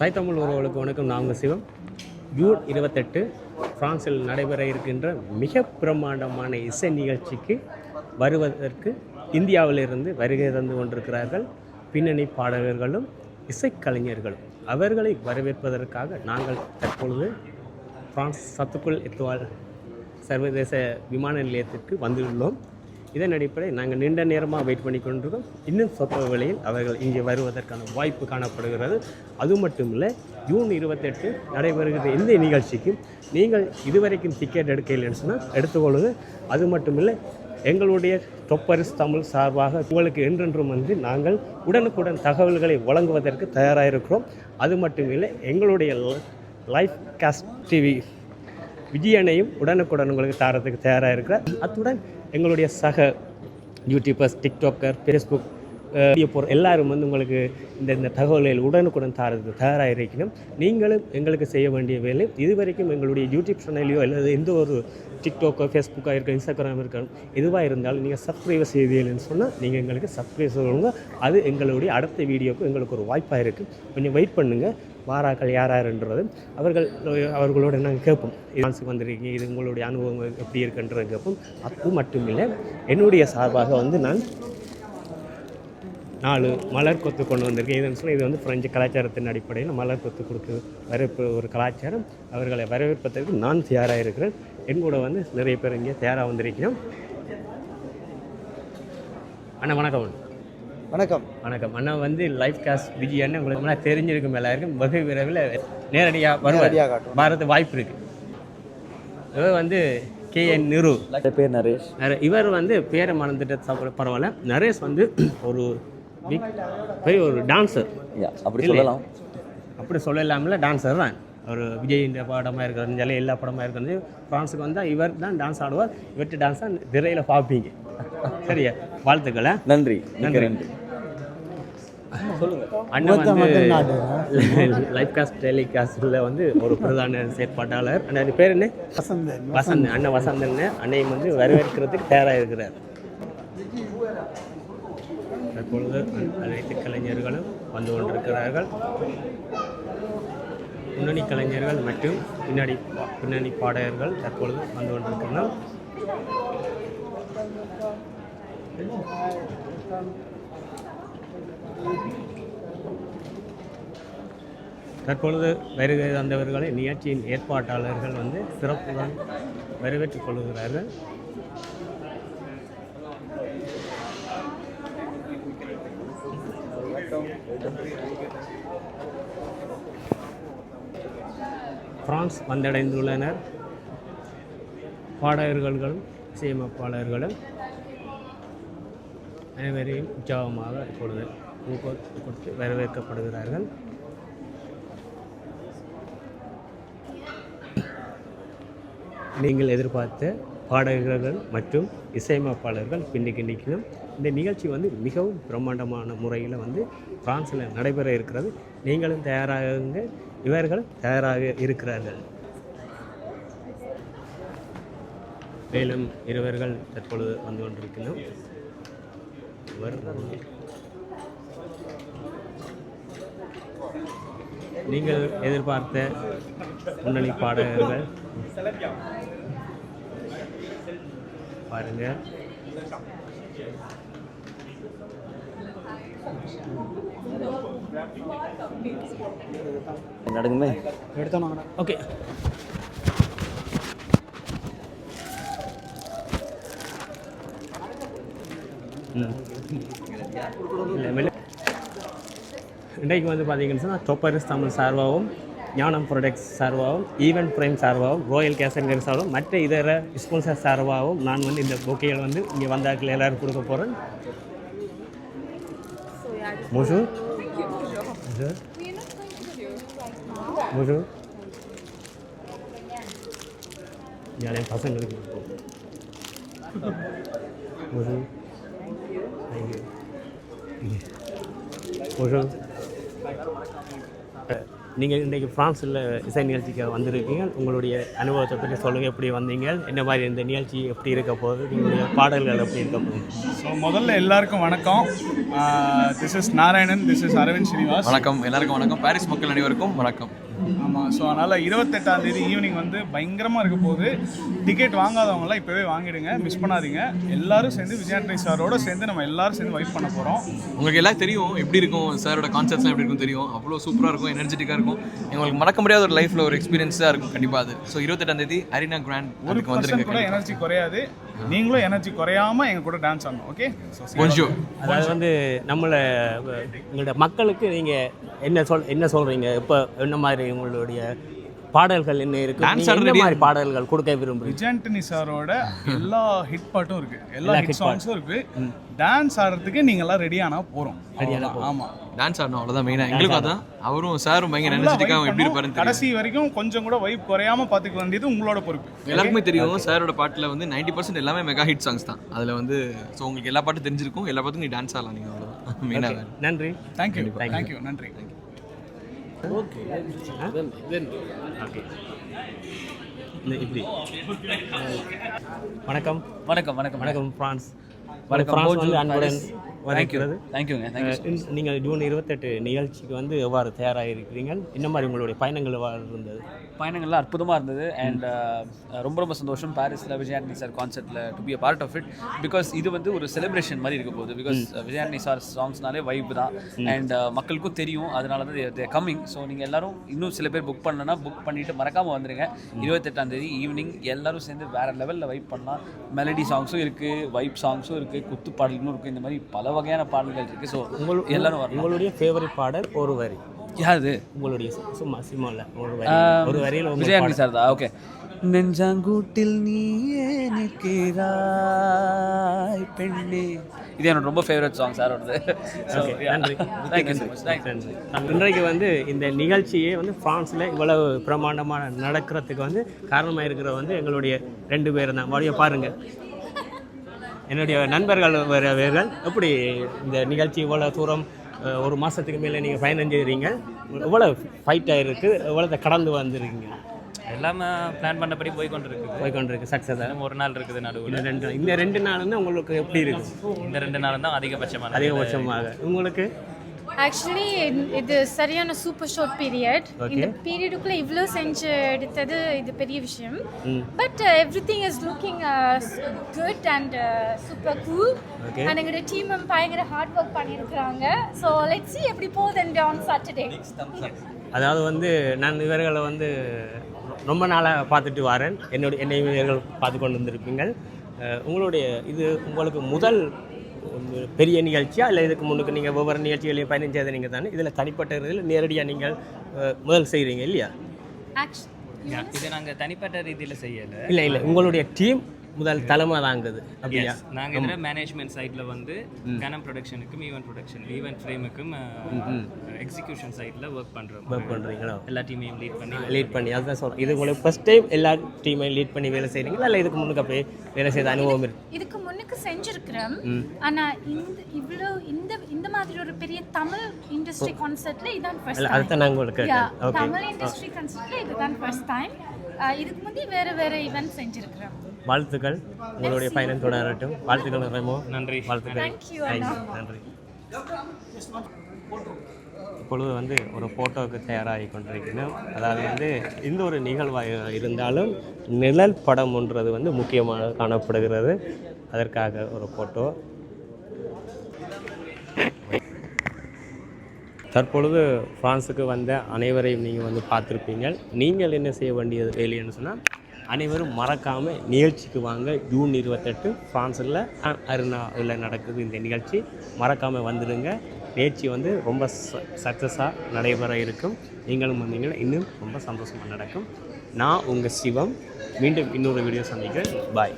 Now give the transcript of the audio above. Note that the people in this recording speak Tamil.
தாய் தமிழ் உறவுகளுக்கு வணக்கம். நாங்கள் சிவம். ஜூன் இருபத்தெட்டு பிரான்சில் நடைபெற இருக்கின்ற மிக பிரம்மாண்டமான இசை நிகழ்ச்சிக்கு வருவதற்கு இந்தியாவிலிருந்து வருகை தந்து கொண்டிருக்கிறார்கள் பின்னணி பாடகர்களும் இசைக்கலைஞர்களும் அவர்களை வரவேற்பதற்காக நாங்கள் தற்பொழுது பிரான்ஸ் சத்துக்குள் எத்துவால் சர்வதேச விமான நிலையத்திற்கு வந்துள்ளோம். இதன் அடிப்படையில் நாங்கள் நீண்ட நேரமாக வெயிட் பண்ணி கொண்டிருக்கோம். இன்னும் சொற்ப விலையில் அவர்கள் இங்கே வருவதற்கான வாய்ப்பு காணப்படுகிறது. அது மட்டும் இல்லை ஜூன் இருபத்தெட்டு நடைபெறுகிற எந்த நிகழ்ச்சிக்கும் நீங்கள் இதுவரைக்கும் டிக்கெட் எடுக்கலைன்னு சொன்னால் எடுத்துக்கொள்ளுங்க அது மட்டும் இல்லை எங்களுடைய தொப்பரிஸ் தமிழ் சார்பாக உங்களுக்கு என்றென்றும் வந்து நாங்கள் உடனுக்குடன் தகவல்களை வழங்குவதற்கு தயாராக இருக்கிறோம் அது மட்டும் இல்லை எங்களுடைய லைஃப் காஸ்ட் டிவி விஜயனையும் உடனுக்குடன் உங்களுக்கு தாரத்துக்கு தயாராக இருக்கிறார் அத்துடன் எங்களுடைய சக யூடியூபர்ஸ் டிக்டாக்கர் ஃபேஸ்புக் போகிற எல்லாரும் வந்து உங்களுக்கு இந்த இந்த தகவல்கள் உடனுக்குடன் தாரது தயாராக இருக்கணும் நீங்களும் எங்களுக்கு செய்ய வேண்டிய வேலை இதுவரைக்கும் எங்களுடைய யூடியூப் சேனலையோ அல்லது எந்த ஒரு டிக்டாக்கோ ஃபேஸ்புக்காக இருக்க இன்ஸ்டாகிராம் இருக்கணும் எதுவாக இருந்தாலும் நீங்கள் சப்ஸ்கிரைபர் செய்தீங்கன்னு சொன்னால் நீங்கள் எங்களுக்கு சப்ஸ்கிரைப் சொல்லுங்க. அது எங்களுடைய அடுத்த வீடியோக்கு எங்களுக்கு ஒரு வாய்ப்பாக இருக்குது கொஞ்சம் வெயிட் பண்ணுங்கள் வாராக்கள் யார் யாருன்றது அவர்கள் அவர்களோட நாங்கள் கேட்போம். டான்ஸுக்கு வந்திருக்கீங்க. இது உங்களுடைய அனுபவம் எப்படி இருக்குன்றதை கேட்போம். அது மட்டும் இல்லை என்னுடைய சார்பாக வந்து நான் நாலு மலர் கொத்து கொண்டு வந்திருக்கேன் இதுன்னு சொன்னால் இது வந்து பிரெஞ்சு கலாச்சாரத்தின் அடிப்படையில் மலர் கொத்து கொடுத்து வரவேற்பு ஒரு கலாச்சாரம். அவர்களை வரவேற்பதற்கு நான் தயாராக இருக்கிறேன். என் கூட வந்து நிறைய பேர் இங்கே தயாராக வந்திருக்கிறோம். அண்ணா வணக்கம். வணக்கம். வணக்கம். அண்ணா வந்து லைஃப் காஸ்ட் விஜயன்னு உங்களுக்கு முன்னாடி தெரிஞ்சிருக்கும் எல்லாருக்கும். வெகு விரைவில் நேரடியாக வருவார். பாரத வாய்ப்பு இருக்கு. இவர் வந்து கே என் நிரு. பேர் நரேஷ். நரே- இவர் வந்து பேரை மறந்துட்டு பரவாயில்ல. நரேஷ் வந்து ஒரு பெரிய ஒரு டான்ஸர் அப்படி. சொல்லலாம். அப்படி சொல்லலாம்ல டான்ஸர் தான். ஒரு விஜயின் படமாக இருக்கிறது எல்லா படமாக இருக்கிறது. ஃப்ரான்ஸுக்கு வந்தால் இவர் தான் டான்ஸ் ஆடுவார். இவர்கிட்ட டான்ஸ் தான் திரையில் பார்ப்பீங்க சரியா? வாழ்த்துக்களை நன்றி. நன்றி. நன்றி. அண்ணன் வந்து லைஃப் காஸ்ட் டெலிகாஸ்டில் வந்து ஒரு பிரதான செயற்பாட்டாளர். அண்ணன் பேர் என்ன? வசந்தன். வசந்த் அண்ணன் வசந்தன். அன்னையும் வந்து வரவேற்கிறதுக்கு தயாராக இருக்கிறார். தற்பொழுது அனைத்து கலைஞர்களும் வந்து கொண்டிருக்கிறார்கள். முன்னணி கலைஞர்கள் மற்றும் பின்னணி பின்னணி பாடகர்கள் தற்பொழுது வந்து கொண்டிருக்கிறார்கள் தற்பொழுது வருகை தந்தவர்களை நிகழ்ச்சியின் ஏற்பாட்டாளர்கள் வந்து சிறப்புடன் வரவேற்றுக் கொள்கிறார்கள். பிரான்ஸ் வந்தடைந்துள்ளனர். பாடகர்களும் இசையமைப்பாளர்களும் அனைவரையும் உற்சாகமாக இப்பொழுது ஊக்கம் கொடுத்து வரவேற்கப்படுகிறார்கள். நீங்கள் எதிர்பார்த்த பாடகர்கள் மற்றும் இசையமைப்பாளர்கள் பின்னுக்கு நிற்கணும் இந்த நிகழ்ச்சி வந்து மிகவும் பிரம்மாண்டமான முறையில் வந்து பிரான்ஸில் நடைபெற இருக்கிறது. நீங்களும் தயாராகுங்க. இவர்களும் தயாராக இருக்கிறார்கள். மேலும் இருவர்கள் தற்பொழுது வந்து கொண்டிருக்கிறோம் இவர் நீங்கள் எதிர்பார்த்த முன்னணி பாடகர்கள் பாருங்க. நடக்குமே? எடுத்தோம் ஓகே இன்றைக்கு வந்து பார்த்தீங்கன்னு சொன்னால் தொப்பரிஸ் தமிழ் சார்பாகவும் ஞானம் ப்ரொடக்ட்ஸ் சார்பாகவும் ஈவென்ட் ப்ரைம் சார்பாகவும் ரோயல் கேசன்கர் சார்பாகவும் மற்ற இதர ஸ்பான்சர் சார்பாகவும் நான் வந்து இந்த பொக்கைகள் வந்து இங்கே வந்தாக்கள் எல்லோரும் கொடுக்க போகிறேன் Bonjour. Bonjour. Bonjour. என் பசங்களுக்கு கொடுப்போம். Bonjour. Thank you. Bonjour. நீங்கள் இன்றைக்கு ஃப்ரான்ஸில் இசை நிகழ்ச்சிக்கு வந்திருக்கீங்க. உங்களுடைய அனுபவத்தை பற்றி சொல்லுங்கள் எப்படி வந்தீங்க? என்ன மாதிரி இந்த நிகழ்ச்சி எப்படி இருக்க போகுது? உங்களுடைய பாடல்கள் எப்படி இருக்க போகுது? ஸோ முதல்ல எல்லாருக்கும் வணக்கம். This is Narayanan this is Aravind Srinivas. வணக்கம் எல்லாருக்கும் வணக்கம். பாரிஸ் மக்கள் அனைவருக்கும் வணக்கம். ஆமாம் ஸோ அதனால் இருபத்தெட்டாம் தேதி ஈவினிங் வந்து பயங்கரமாக இருக்க போகுது. டிக்கெட் வாங்காதவங்களாம் இப்போவே வாங்கிடுங்க மிஸ் பண்ணாதீங்க. எல்லாரும் சேர்ந்து விஜயாண்ட்ரி சாரோட சேர்ந்து நம்ம எல்லாரும் சேர்ந்து வைப் பண்ண போகிறோம் உங்களுக்கு எல்லாம் தெரியும் எப்படி இருக்கும் சாரோட கான்செப்ட்ஸ்லாம் எப்படி இருக்கும் தெரியும். அவ்வளோ சூப்பராக இருக்கும் எனர்ஜெட்டிக்காக இருக்கும். எங்களுக்கு மறக்க முடியாத ஒரு லைஃப்பில் ஒரு எக்ஸ்பீரியன்ஸாக இருக்கும் கண்டிப்பாக அது. ஸோ இருபத்தெட்டாம் தேதி அரினா கிராண்ட் ஒரு பர்சன்ட் கூட எனர்ஜி குறையாது. நீங்களும் எனர்ஜி குறையாம எங்க கூட டான்ஸ் ஆடணும் ஓகே கொஞ்சம் அதாவது வந்து நம்மளை உங்களோட மக்களுக்கு நீங்கள் என்ன சொல் என்ன சொல்கிறீங்க இப்போ என்ன மாதிரி உங்களுடைய பாடல்கள் என்ன இருக்கு? Dance நீங்க என்ன ஆடுறது மாதிரி பாடல்கள் கொடுக்க விரும்புறீங்க? விஜயாண்டனி சாரோட எல்லா ஹிட் பாட்டும் இருக்கு. எல்லா ஹிட் சாங்ஸும் இருக்கு. டான்ஸ் ஆடுறதுக்கு நீங்க எல்லாம் ரெடி ஆனா போறோம். ஆமா டான்ஸ் ஆடணும் அவ்வளோதான் மெயினாக எங்களுக்கும் அதான். அவரும் சாரும் பயங்கர vibe எப்படி தெரியும். கடைசி வரைக்கும் கொஞ்சம் கூட வைப் குறையாம பாத்துக்க வேண்டியது உங்களோட பொறுப்பு. எல்லாருக்குமே தெரியும் சாரோட பாட்டில் வந்து நைன்டி பர்சன்ட் எல்லாமே மெகா ஹிட் சாங்ஸ் தான். அதில் வந்து ஸோ உங்களுக்கு எல்லா பாட்டும் தெரிஞ்சிருக்கும். எல்லா பாட்டுக்கும் நீ டான்ஸ் ஆடலாம் நீங்கள் அவ்வளோதான் மெயினாக நன்றி. தேங்க்யூ தேங்க்யூ நன்றி. ஓகே இந்த இப்படி வணக்கம் வணக்கம். வணக்கம் வணக்கம் ஃப்ரான்ஸ். வணக்கம், ஃப்ரான்ஸ் வந்து அன்புடன். வரைக்கிறது தேங்க்யூங்க நீங்கள் ஜூன் இருபத்தெட்டு நிகழ்ச்சிக்கு வந்து எவ்வாறு தயாராக இருக்கிறீங்க என்ன மாதிரி உங்களுடைய பயணங்கள் எவ்வாறு இருந்தது? பயணங்கள்லாம் அற்புதமாக இருந்தது. அண்ட் ரொம்ப ரொம்ப சந்தோஷம். பாரிஸில் Vijay Antony sir கான்சர்ட்டில் to be a part of it because இது வந்து ஒரு செலிப்ரேஷன் மாதிரி இருக்க போகுது. பிகாஸ் விஜயாண்டி சார் சாங்ஸ்னாலே வைப் தான். அண்ட் மக்களுக்கும் தெரியும். அதனால தான் தே கம்மிங் ஸோ நீங்கள் எல்லாரும் இன்னும் சில பேர் புக் பண்ணலன்னா புக் பண்ணிட்டு மறக்காமல் வந்துருங்க. இருபத்தெட்டாம் தேதி ஈவினிங் எல்லாரும் சேர்ந்து வேற லெவலில் வைப் பண்ணலாம். மெலடி சாங்ஸும் இருக்குது வைப் சாங்ஸும் இருக்குது குத்து பாடல்களும் இருக்குது இந்த மாதிரி பல வகையான பாடல்கள் இருக்குது ஸோ உங்கள் எல்லாரும் வரலாம். உங்களுடைய ஃபேவரட் பாடல் ஒரு வரி. யாரு? உங்களுடைய சு- சும்மா சிம்மாவில் ஒரு வரி. ஒரு வரியில் விஜயாண்டி சார் தான். ஓகே நெஞ்சாங்கூட்டில் நீயே நிற்கிறாய் பெண்ணே. இது என்னோட ரொம்ப ஃபேவரட் சாங் சாரோடது நன்றி. தேங்க்யூ ஸோ மச் தேங்க்யூ நன்றி. இன்றைக்கு வந்து இந்த நிகழ்ச்சியே வந்து ஃப்ரான்ஸில் இவ்வளவு பிரமாண்டமாக நடக்கிறதுக்கு வந்து காரணமாக இருக்கிற வந்து எங்களுடைய ரெண்டு பேர் தான். வழியை பாருங்கள் என்னுடைய நண்பர்கள் வரவர்கள் எப்படி இந்த நிகழ்ச்சி இவ்வளோ தூரம் ஒரு மாதத்துக்கு மேலே நீங்கள் பயணம் செய்கிறீங்க எவ்வளோ ஃபைட் ஆகிருக்கு எவ்வளோ கடந்து வந்திருக்கீங்க? எல்லாமே பிளான் பண்ணபடி போய் கொண்டு இருக்குது போய் கொண்டிருக்கு சக்ஸஸாக இன்னும் ஒரு நாள் இருக்குது நடுவில். ரெண்டு இந்த ரெண்டு நாள் வந்து உங்களுக்கு எப்படி இருக்கு? இந்த ரெண்டு நாள் தான் அதிகபட்சமான அதிகபட்சமாக. உங்களுக்கு? ஆக்சுவலி இது சரியான சூப்பர் ஷார்ட் பீரியட். இந்த பீரியடுக்குள்ள இவ்வளோ செஞ்சு எடுத்தது இது பெரிய விஷயம். But everything is looking good and super cool. And எங்களோட டீம் பயங்கர ஹார்ட் ஒர்க் பண்ணியிருக்கிறாங்க ஸோ லெட்ஸ் see எப்படி போகுது ஆன் சாட்டர்டே அதாவது வந்து நான் இவர்களை வந்து ரொம்ப நாளாக பார்த்துட்டு வரேன். என்னுடைய என்னை இவர்கள் பார்த்து கொண்டு வந்திருப்பீங்க அஹ் உங்களுடைய இது உங்களுக்கு முதல் பெரிய நிகழ்ச்சியா இல்லை இதுக்கு முன்னுக்கு நீங்கள் ஒவ்வொரு நிகழ்ச்சிகளையும் பயணம் செய்த நீங்கள் தானே? இதில் தனிப்பட்ட இதில் நேரடியாக நீங்கள் முதல் செய்கிறீங்க இல்லையா? இது நாங்கள் தனிப்பட்ட ரீதியில் செய்யலை. இல்லை இல்லை. உங்களுடைய டீம் முதல் தலைமை தாங்குது அப்படியா? நாங்கள் இதில் மேனேஜ்மெண்ட் சைடில் வந்து கனம் ப்ரொடக்ஷனுக்கும் ஈவென்ட் ப்ரொடக்ஷன் ஈவென்ட் ஃப்ரேமுக்கும் எக்ஸிக்யூஷன் சைடில் ஒர்க் பண்ணுறோம் ஒர்க் பண்ணுறீங்களோ எல்லா டீமையும் லீட் பண்ணி லீட் பண்ணி அதுதான் சொல்கிறேன் இது உங்களுக்கு ஃபஸ்ட் டைம் எல்லா டீமையும் லீட் பண்ணி வேலை செய்கிறீங்களா இல்லை இதுக்கு முன்னுக்கு அப்படியே வேலை செய்த அனுபவம் இருக்கு இதுக்கு முன்னுக்கு செஞ்சிருக்கிறோம். ஆனா இந்த இவ்வளோ இந்த இந்த மாதிரி ஒரு பெரிய தமிழ் இண்டஸ்ட்ரி கான்சர்ட்ல இதான் இல்லை ஃபர்ஸ்ட் அதுதான் நான் உங்களுக்கு தமிழ் இண்டஸ்ட்ரி கான்சர்ட்ல இதுதான் ஃபர்ஸ்ட் டைம் இதுக்கு முந்தி வேற வேற ஈவென்ட் செஞ்சிருக்கிறோம். வாழ்த்துக்கள். உங்களுடைய பயணம் தொடரட்டும். வாழ்த்துக்கள் ரெமோ. நன்றி. வாழ்த்துக்கள். நன்றி. இப்பொழுது வந்து ஒரு ஃபோட்டோவுக்கு தயாராகி கொண்டிருக்கிறோம். அதாவது வந்து இந்த ஒரு நிகழ்வாக இருந்தாலும் நிழல் படம் ஒன்றது வந்து முக்கியமாக காணப்படுகிறது. அதற்காக ஒரு ஃபோட்டோ தற்பொழுது ஃப்ரான்ஸுக்கு வந்த அனைவரையும் நீங்கள் வந்து பார்த்துருப்பீங்க. நீங்கள் என்ன செய்ய வேண்டியது வேலைன்னு சொன்னால் அனைவரும் மறக்காமல் நிகழ்ச்சிக்கு வாங்க. ஜூன் இருபத்தெட்டு ஃப்ரான்ஸில் அருணாவில் நடக்குது இந்த நிகழ்ச்சி. மறக்காமல் வந்துடுங்க. நிகழ்ச்சி வந்து ரொம்ப சக்ஸஸாக நடைபெற இருக்கும். நீங்களும் வந்தீங்கன்னா இன்னும் ரொம்ப சந்தோஷமாக நடக்கும். நான் உங்கள் சிவம். மீண்டும் இன்னொரு வீடியோ சந்திக்கிறேன். பாய்.